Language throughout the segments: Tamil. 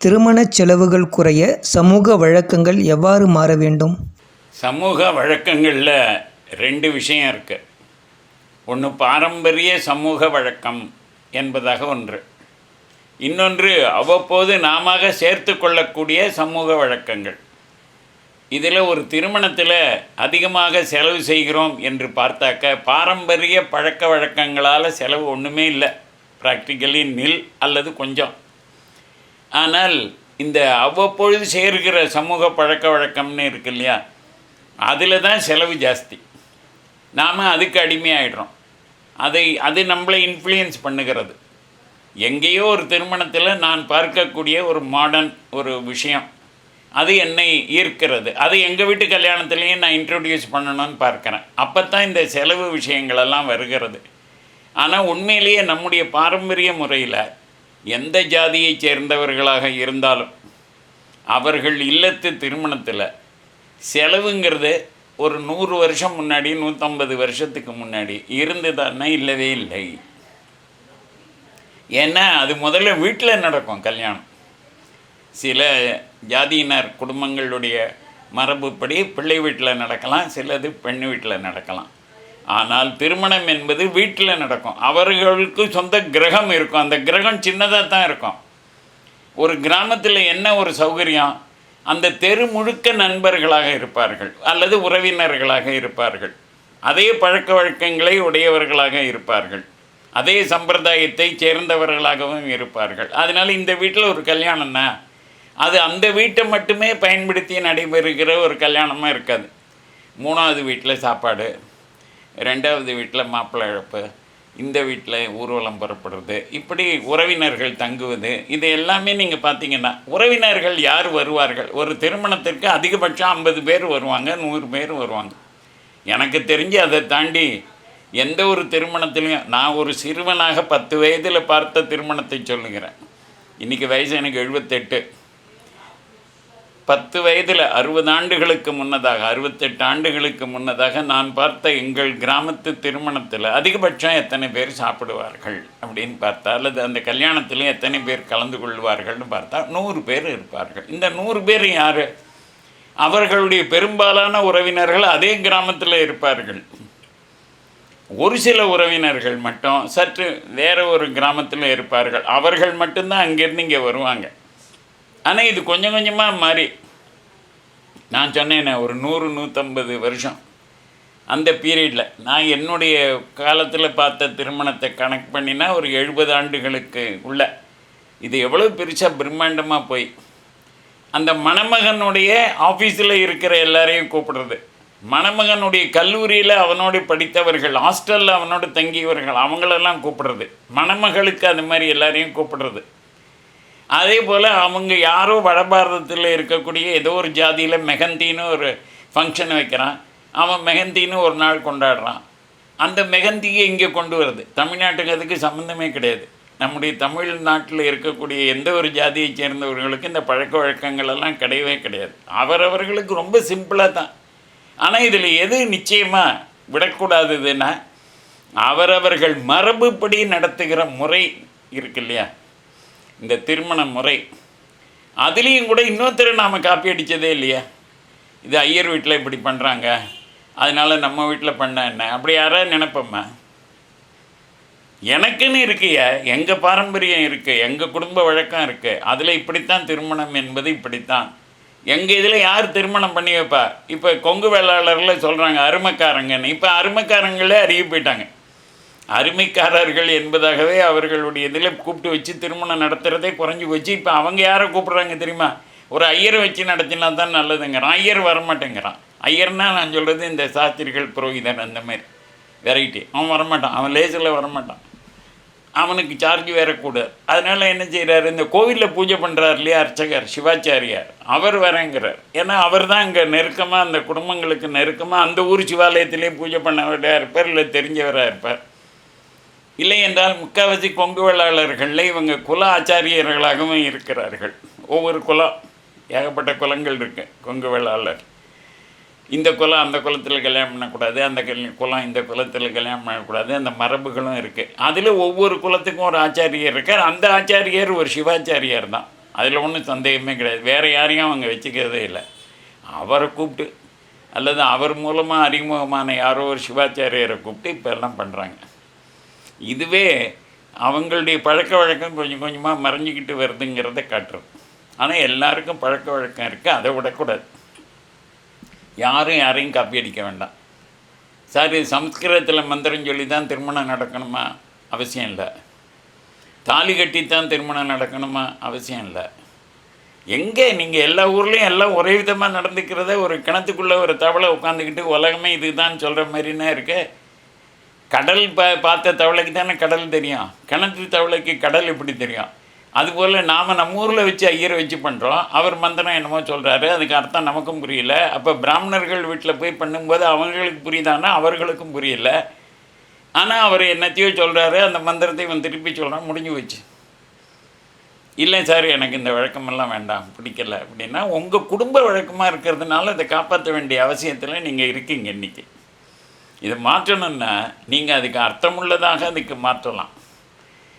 திருமணச் செலவுகள் குறைய சமூக வழக்கங்கள் எவ்வாறு மாற வேண்டும்? சமூக வழக்கங்களில் ரெண்டு விஷயம் இருக்குது ஒன்று பாரம்பரிய சமூக வழக்கம் என்பதாக ஒன்று. இன்னொன்று அவ்வப்போது நாம சேர்த்து கொள்ளக்கூடிய சமூக வழக்கங்கள். இதில் ஒரு திருமணத்தில் அதிகமாக செலவு செய்கிறோம் என்று பார்த்தாக்க பாரம்பரிய பழக்க வழக்கங்களால் செலவு ஒன்றுமே இல்லை. ப்ராக்டிக்கலி நில் அல்லது கொஞ்சம். ஆனால் இந்த அவ்வப்பொழுது சேர்கிற சமூக பழக்க வழக்கம்னு இருக்கு இல்லையா? அதில் தான் செலவு ஜாஸ்தி. நாம் அதுக்கு அடிமையாகிடுறோம் அதை அது நம்மளை இன்ஃப்ளூயன்ஸ் பண்ணுகிறது. எங்கேயோ ஒரு திருமணத்தில் நான் பார்க்கக்கூடிய ஒரு மாடர்ன் ஒரு விஷயம். அது என்னை ஈர்க்கிறது. அது எங்கள் வீட்டு கல்யாணத்துலேயும் நான் இன்ட்ரடியூஸ் பண்ணணும்னு பார்க்குறேன். அப்போ தான் இந்த செலவு விஷயங்களெல்லாம் வருகிறது. ஆனால் உண்மையிலேயே நம்முடைய பாரம்பரிய முறையில் எந்த ஜாதியைச் சேர்ந்தவர்களாக இருந்தாலும் அவர்கள் இல்லத்து திருமணத்தில் செலவுங்கிறது ஒரு நூறு வருஷம் முன்னாடி நூற்றம்பது வருஷத்துக்கு முன்னாடி இருந்ததான்னா இல்லவே இல்லை. ஏன்னா அது முதல்ல வீட்டில் நடக்கும் கல்யாணம். சில ஜாதியினர் குடும்பங்களுடைய மரபுப்படி பிள்ளை வீட்டில் நடக்கலாம் சிலது பெண் வீட்டில் நடக்கலாம். ஆனால் திருமணம் என்பது வீட்டில் நடக்கும். அவர்களுக்கு சொந்த கிரகம் இருக்கும். அந்த கிரகம் சின்னதாக தான் இருக்கும். ஒரு கிராமத்தில் என்ன ஒரு சௌகரியம்? அந்த தெரு முழுக்க நண்பர்களாக இருப்பார்கள். அல்லது உறவினர்களாக இருப்பார்கள். அதே பழக்க வழக்கங்களை உடையவர்களாக இருப்பார்கள். அதே சம்பிரதாயத்தை சேர்ந்தவர்களாகவும் இருப்பார்கள். அதனால் இந்த வீட்டில் ஒரு கல்யாணம்னா அது அந்த வீட்டை மட்டுமே பயன்படுத்தி நடைபெறுகிற ஒரு கல்யாணமாக இருக்காது. மூணாவது வீட்டில் சாப்பாடு ரெண்டாவது வீட்டில் மாப்பிள்ளை இழப்பு இந்த வீட்டில் ஊர்வலம் புறப்படுறது இப்படி உறவினர்கள் தங்குவது இது எல்லாமே நீங்கள் பார்த்தீங்கன்னா உறவினர்கள் யார் வருவார்கள்? ஒரு திருமணத்திற்கு அதிகபட்சம் ஐம்பது பேர் வருவாங்க நூறு பேர் வருவாங்க. எனக்கு தெரிஞ்சு அதை தாண்டி எந்த ஒரு திருமணத்திலையும் நான் ஒரு சிறுவனாக பத்து வயதில் பார்த்த திருமணத்தை சொல்லுகிறேன். இன்றைக்கி வயசு எனக்கு எழுபத்தெட்டு. பத்து வயதில் அறுபது ஆண்டுகளுக்கு முன்னதாக அறுபத்தெட்டு ஆண்டுகளுக்கு முன்னதாக நான் பார்த்த எங்கள் கிராமத்து திருமணத்தில் அதிகபட்சம் எத்தனை பேர் சாப்பிடுவார்கள் அப்படின்னு பார்த்தா அல்லது அந்த கல்யாணத்தில் எத்தனை பேர் கலந்து கொள்வார்கள்னு பார்த்தா நூறு பேர் இருப்பார்கள். இந்த நூறு பேர் யார்? அவர்களுடைய பெரும்பாலான உறவினர்கள் அதே கிராமத்தில் இருப்பார்கள். ஒரு சில உறவினர்கள் மட்டும் சற்று வேற ஒரு கிராமத்தில் இருப்பார்கள். அவர்கள் மட்டும்தான் அங்கேருந்து இங்கே வருவாங்க. ஆனால் இது கொஞ்சம் கொஞ்சமாக மாறி. நான் சொன்னேன்னே ஒரு நூறு நூற்றம்பது வருஷம். அந்த பீரியடில் நான் என்னுடைய காலத்தில் பார்த்த திருமணத்தை கணக்கு பண்ணினா ஒரு எழுபது ஆண்டுகளுக்கு உள்ள. இது எவ்வளோ பெருசாக பிரம்மாண்டமாக போய். அந்த மணமகனுடைய ஆஃபீஸில் இருக்கிற எல்லாரையும் கூப்பிடுறது. மணமகனுடைய கல்லூரியில் அவனோடு படித்தவர்கள் ஹாஸ்டலில் அவனோடு தங்கியவர்கள் அவங்களெல்லாம் கூப்பிடுறது. மணமகளுக்கு அது மாதிரி எல்லாரையும் கூப்பிடுறது. அதே போல் அவங்க யாரோ வடபாரதத்தில் இருக்கக்கூடிய ஏதோ ஒரு ஜாதியில் மெகந்தின்னு ஒரு ஃபங்க்ஷன் வைக்கிறான். அவன் மெகந்தின்னு ஒரு நாள் கொண்டாடுறான். அந்த மெகந்தியை இங்கே கொண்டு வருது. தமிழ்நாட்டுக்கு அதுக்கு சம்மந்தமே கிடையாது. நம்முடைய தமிழ்நாட்டில் இருக்கக்கூடிய எந்த ஒரு ஜாதியை சேர்ந்தவர்களுக்கு இந்த பழக்க வழக்கங்கள் எல்லாம் கிடையவே கிடையாது. அவரவர்களுக்கு ரொம்ப சிம்பிளாக தான். ஆனால் இதில் எது நிச்சயமாக விடக்கூடாததுன்னா அவரவர்கள் மரபுப்படி நடத்துகிற முறை இருக்கு இல்லையா? இந்த திருமண முறை. அதுலேயும் கூட இன்னொருத்தர் நாம் காப்பி அடித்ததே இல்லையா? இது ஐயர் வீட்டில் இப்படி பண்ணுறாங்க அதனால் நம்ம வீட்டில் பண்ண என்ன? அப்படி யாராவது நினைப்போம்மா எனக்குன்னு இருக்குய? எங்கள் பாரம்பரியம் இருக்குது எங்கள் குடும்ப வழக்கம் இருக்குது அதில் இப்படித்தான் திருமணம் என்பது இப்படித்தான். எங்கள் இதில் யார் திருமணம் பண்ணி வைப்பா? இப்போ கொங்கு வேளாளரில் சொல்கிறாங்க அருமைக்காரங்கன்னு. இப்போ அருமைக்காரங்களே அறிய போயிட்டாங்க. அருமைக்காரர்கள் என்பதாகவே அவர்களுடைய இதில் கூப்பிட்டு வச்சு திருமணம் நடத்துகிறதே குறைஞ்சி போச்சு. இப்போ அவங்க யாரை கூப்பிட்றாங்க தெரியுமா? ஒரு ஐயரை வச்சு நடத்தினா தான் நல்லதுங்கிறான். ஐயர் வரமாட்டேங்கிறான். ஐயர்னா நான் சொல்கிறது இந்த சாஸ்திரிகள் புரோகிதன் அந்த மாதிரி. வெரைட்டி. அவன் வரமாட்டான். அவன் லேசில் வரமாட்டான். அவனுக்கு சார்ஜ் வேற கூட. அதனால் என்ன செய்கிறாரு இந்த கோவிலில் பூஜை பண்ணுறார் இல்லையா அர்ச்சகர் சிவாச்சாரியார். அவர் வரேங்கிறார். ஏன்னா அவர் தான் இங்கே நெருக்கமாக அந்த குடும்பங்களுக்கு நெருக்கமாக அந்த ஊர் சிவாலயத்திலே பூஜை பண்ணவராக இருப்பார் இல்லை தெரிஞ்சவராக இருப்பார். இல்லை என்றால் முக்கால்வாசி கொங்கு வேளாளர்களில் இவங்க குல ஆச்சாரியர்களாகவும் இருக்கிறார்கள். ஒவ்வொரு குலம் ஏகப்பட்ட குலங்கள் இருக்குது கொங்கு வேளாளர் இந்த குலம் அந்த குலத்தில் கல்யாணம் பண்ணக்கூடாது அந்த குலம் இந்த குலத்தில் கல்யாணம் பண்ணக்கூடாது அந்த மரபுகளும் இருக்குது அதில் ஒவ்வொரு குலத்துக்கும் ஒரு ஆச்சாரியர் இருக்கார். அந்த ஆச்சாரியர் ஒரு சிவாச்சாரியார் தான். அதில் ஒன்றும் சந்தேகமே கிடையாது. வேறு யாரையும் அவங்க வச்சுக்கிறதே இல்லை. அவரை கூப்பிட்டு அல்லது அவர் மூலமாக அறிமுகமான யாரோ ஒரு சிவாச்சாரியரை கூப்பிட்டு இப்போ எல்லாம் பண்ணுறாங்க இதுவே அவங்களுடைய பழக்க வழக்கம் கொஞ்சம் கொஞ்சமாக மறைஞ்சிக்கிட்டு வருதுங்கிறத காட்டுறது ஆனால் எல்லாருக்கும் பழக்க வழக்கம் இருக்குது அதை விடக்கூடாது. யாரும் யாரையும் காப்பி அடிக்க வேண்டாம். சார் இது சம்ஸ்கிருதத்தில் மந்திரம் சொல்லி தான் திருமணம் நடக்கணுமா? அவசியம் இல்லை. தாலி கட்டித்தான் திருமணம் நடக்கணுமா? அவசியம் இல்லை. எங்கே நீங்கள் எல்லா ஊர்லேயும் எல்லாம் ஒரே விதமாக நடந்துக்கிறத ஒரு கிணத்துக்குள்ளே ஒரு தவளை உட்காந்துக்கிட்டு உலகமே இதுதான் சொல்கிற மாதிரினா இருக்குது கடல் பா பார்த்த தவளைக்கு தானே கடல் தெரியும். கிணத்து தவளைக்கு கடல் எப்படி தெரியும்? அதுபோல் நாம் நம்ம ஊரில் வச்சு ஐயரை வச்சு பண்ணுறோம் அவர் மந்திரம் என்னமோ சொல்கிறாரு அதுக்கு அர்த்தம் நமக்கும் புரியல. அப்போ பிராமணர்கள் வீட்டில் போய் பண்ணும்போது அவங்களுக்கு புரியுதானா அவர்களுக்கும் புரியல. ஆனால் அவர் என்னத்தையோ சொல்கிறாரு அந்த மந்திரத்தை இவன் திருப்பி சொல்கிறான் முடிஞ்சு வச்சு இல்லை சார் எனக்கு இந்த வழக்கமெல்லாம் வேண்டாம். பிடிக்கல. அப்படின்னா உங்கள் குடும்ப வழக்கமாக இருக்கிறதுனால அதை காப்பாற்ற வேண்டிய அவசியத்தில் நீங்கள் இருக்கீங்க இன்றைக்கி இதை மாற்றணும்னா நீங்கள் அதுக்கு அர்த்தமுள்ளதாக அதுக்கு மாற்றலாம்.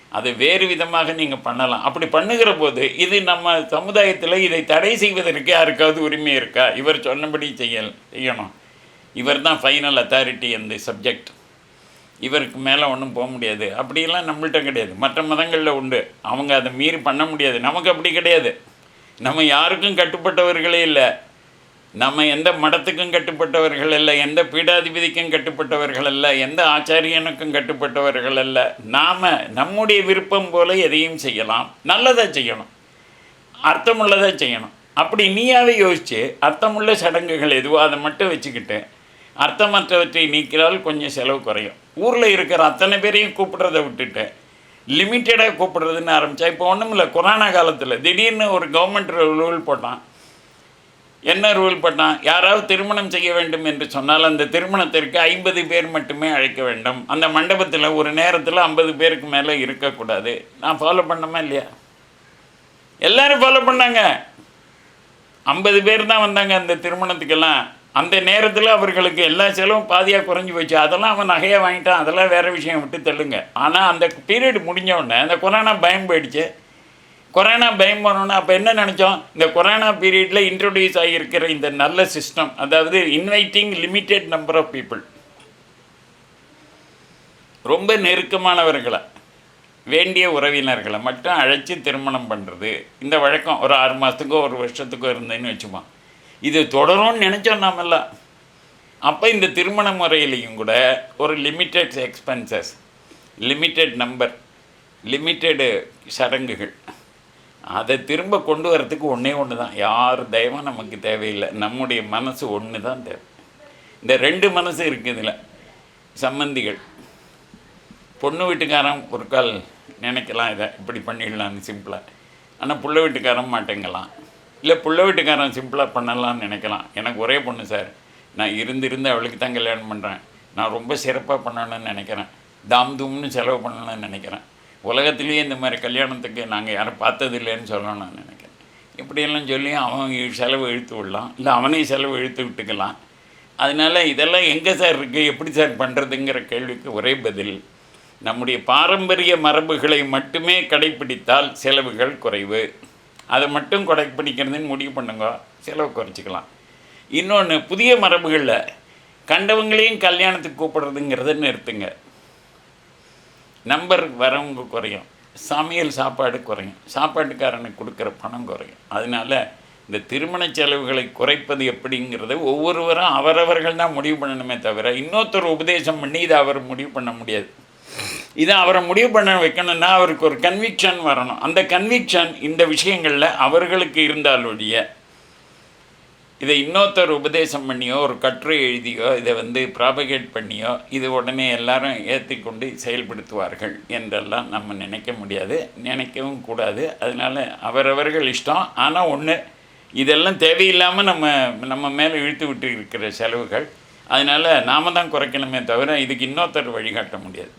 அதை வேறு விதமாக நீங்கள் பண்ணலாம். அப்படி பண்ணுகிற போது இது நம்ம சமுதாயத்தில் இதை தடை செய்வதற்கு யாருக்காவது உரிமை இருக்கா? இவர் சொன்னபடி செய்யல் செய்யணும். இவர் தான் ஃபைனல் அத்தாரிட்டி அந்த சப்ஜெக்ட் இவருக்கு மேலே ஒன்றும் போக முடியாது. அப்படியெல்லாம் நம்மள்ட்ட கிடையாது. மற்ற மதங்களில் உண்டு. அவங்க அதை மீறி பண்ண முடியாது. நமக்கு அப்படி கிடையாது. நம்ம யாருக்கும் கட்டுப்பட்டவர்களே இல்லை. நம்ம எந்த மடத்துக்கும் கட்டுப்பட்டவர்கள் அல்ல எந்த பீடாதிபதிக்கும் கட்டுப்பட்டவர்கள் அல்ல எந்த ஆச்சாரியனுக்கும் கட்டுப்பட்டவர்கள் அல்ல. நாம் நம்முடைய விருப்பம் போல எதையும் செய்யலாம். நல்லதாக செய்யணும். அர்த்தமுள்ளதாக செய்யணும். அப்படி நீயாவே யோசித்து அர்த்தமுள்ள சடங்குகள் எதுவோ அதை மட்டும் வச்சுக்கிட்டு அர்த்தமற்றவற்றை நீக்கிறால் கொஞ்சம் செலவு குறையும். ஊரில் இருக்கிற அத்தனை பேரையும் கூப்பிடுறதை விட்டுட்டு லிமிட்டடாக கூப்பிடுறதுன்னு ஆரம்பித்தா இப்போ ஒன்றும் இல்லை கொரோனா காலத்தில் திடீர்னு ஒரு கவர்மெண்ட் ரூல் போட்டான். என்ன ரூல் போட்டான் யாராவது திருமணம் செய்ய வேண்டும் என்று சொன்னால் அந்த திருமணத்திற்கு ஐம்பது பேர் மட்டுமே அழைக்க வேண்டும். அந்த மண்டபத்தில் ஒரு நேரத்தில் ஐம்பது பேருக்கு மேலே இருக்கக்கூடாது. நான் ஃபாலோ பண்ணமா இல்லையா? எல்லாரும் ஃபாலோ பண்ணாங்க. ஐம்பது பேர் தான் வந்தாங்க அந்த திருமணத்துக்கெல்லாம். அந்த நேரத்தில் அவர்களுக்கு எல்லா செலவும் பாதியாக குறைஞ்சி போச்சு. அதெல்லாம் அவன் நகையாக வாங்கிட்டான். அதெல்லாம் வேறு விஷயம் விட்டு தள்ளுங்க. ஆனால் அந்த பீரியட் முடிஞ்ச உடனே அந்த கொரோனா பயம் போயிடுச்சு கொரோனா பயம் போனோன்னா அப்போ என்ன நினச்சோம்? இந்த கொரோனா பீரியடில் இன்ட்ரொடியூஸ் ஆகியிருக்கிற இந்த நல்ல சிஸ்டம் அதாவது inviting limited number of people ரொம்ப நெருக்கமானவர்களை வேண்டிய உறவினர்களை மட்டும் அழைச்சி திருமணம் பண்ணுறது இந்த வழக்கம் ஒரு ஆறு மாதத்துக்கோ ஒரு வருஷத்துக்கோ இருந்தேன்னு வச்சுப்போம். இது தொடரும்னு நினச்சோம் நாமெல்லாம் அப்போ இந்த திருமண முறையிலையும் கூட ஒரு limited expenses limited number limited சடங்குகள். அதை திரும்ப கொண்டு வரத்துக்கு ஒன்றே ஒன்று தான் யார் தயவும் நமக்கு தேவையில்லை. நம்முடைய மனசு ஒன்று தான் தேவை. இந்த ரெண்டு மனசு இருக்குது இதில் சம்பந்திகள். பொண்ணு வீட்டுக்காரன் ஒரு கால் நினைக்கலாம் இதை இப்படி பண்ணிடலான்னு சிம்பிளாக ஆனால் புள்ள வீட்டுக்காரன் மாட்டேங்கலாம். இல்லை புள்ள வீட்டுக்காரன் சிம்பிளாக பண்ணலாம்னு நினைக்கலாம். எனக்கு ஒரே பொண்ணு சார். நான் இருந்திருந்து அவளுக்கு தான் கல்யாணம் பண்ணுறேன் நான் ரொம்ப சிறப்பாக பண்ணணும்னு நினைக்கிறேன். தாம் தூம்னு செலவு பண்ணணும்னு நினைக்கிறேன். உலகத்துலேயே இந்த மாதிரி கல்யாணத்துக்கு நாங்கள் யாரும் பார்த்ததில்லைன்னு நான் நினைக்கிறேன். இப்படியெல்லாம் சொல்லி அவன் செலவு இழுத்து விடலாம். இல்லை அவனையும் செலவு இழுத்து விட்டுக்கலாம். அதனால் இதெல்லாம் எங்கே சார் இருக்குது எப்படி சார் பண்ணுறதுங்கிற கேள்விக்கு ஒரே பதில் நம்முடைய பாரம்பரிய மரபுகளை மட்டுமே கடைப்பிடித்தால் செலவுகள் குறைவு. அதை மட்டும் கடைப்பிடிக்கிறதுன்னு முடிவு பண்ணுங்க செலவு குறைச்சிக்கலாம். இன்னொன்று புதிய மரபுகளில் கண்டவங்களையும் கல்யாணத்துக்கு கூப்பிடுறதுங்கிறத நிறுத்துங்க. நம்பர் வரவங்க குறையும். சமையல் சாப்பாடு குறையும். சாப்பாட்டுக்காரனுக்கு கொடுக்குற பணம் குறையும். அதனால இந்த திருமண செலவுகளை குறைப்பது எப்படிங்கிறத ஒவ்வொருவரும் அவரவர்கள் தான் முடிவு பண்ணணுமே தவிர இன்னொருத்தர் உபதேசம் பண்ணி இதை அவர் முடிவு பண்ண முடியாது. இதை அவரை முடிவு பண்ண வைக்கணும்னா அவருக்கு ஒரு கன்விக்ஷன் வரணும். அந்த கன்விக்ஷன் இந்த விஷயங்களில் அவர்களுக்கு இருந்தால் ஒழிய இதை இன்னொருத்தர் உபதேசம் பண்ணியோ ஒரு கட்டுரை எழுதியோ இதை வந்து ப்ராபகேட் பண்ணியோ இது உடனே எல்லாரும் ஏற்றிக்கொண்டு செயல்படுத்துவார்கள் என்றெல்லாம் நம்ம நினைக்க முடியாது நினைக்கவும் கூடாது. அதனால் அவரவர்கள் இஷ்டம். ஆனால் ஒன்று இதெல்லாம் தேவையில்லாமல் நம்ம நம்ம மேலே இழுத்து விட்டு இருக்கிற செலவுகள். அதனால் நாம தான் குறைக்கணுமே தவிர இதுக்கு இன்னொருத்தர் வழிகாட்ட முடியாது.